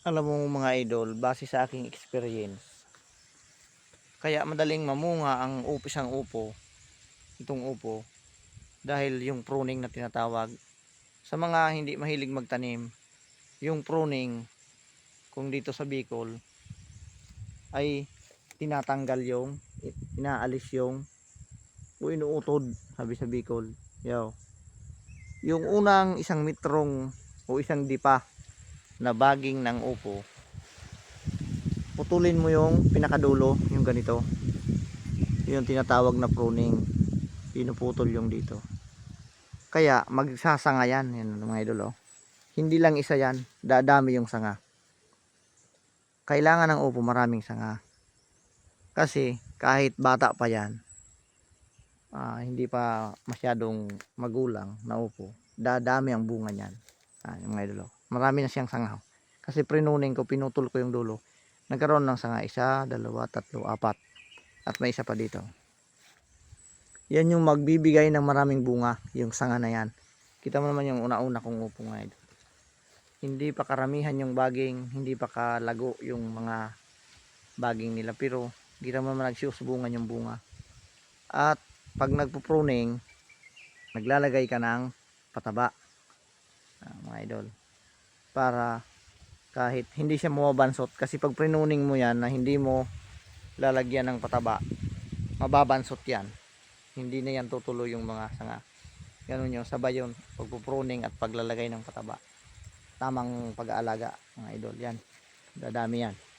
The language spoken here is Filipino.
alam mo mga idol, base sa aking experience, kaya madaling mamunga ang upis upo, itong upo, dahil yung pruning na tinatawag. Sa mga hindi mahilig magtanim, yung pruning, kung dito sa Bicol, ay tinatanggal yung, inaalis yung, o inuutod, sabi sa Bicol. Yaw. Yung unang isang metrong o isang dipa na baging ng upo, putulin mo yung pinakadulo, yung ganito. Yung tinatawag na pruning. Pinuputol yung dito. Kaya magsasanga yan, yan mga idol oh. Hindi lang isa yan, dadami yung sanga. Kailangan ng upo maraming sanga. Kasi kahit bata pa yan, ah, hindi pa masyadong magulang na upo, dadami ang bunga niyan. Ah, mga idol oh. Marami na siyang sanga. Kasi prinuning ko, pinutol ko yung dulo. Nagkaroon ng sanga isa, dalawa, tatlo, apat. At may isa pa dito. Yan yung magbibigay ng maraming bunga, yung sanga na yan. Kita mo naman yung una-una kong upo nga ito. Hindi pa karamihan yung baging, hindi pa kalago yung mga baging nila. Pero mo naman nagsusubungan yung bunga. At pag nagpo-pruning, naglalagay ka ng pataba. Ah, mga idol. Para kahit hindi siya mababansot kasi pag prinuning mo yan na hindi mo lalagyan ng pataba mababansot yan. Hindi na yan tutuloy yung mga sanga. Ganun yun sabay yun pagpupruning at paglalagay ng pataba. Tamang pag-aalaga mga idol yan. Dadami yan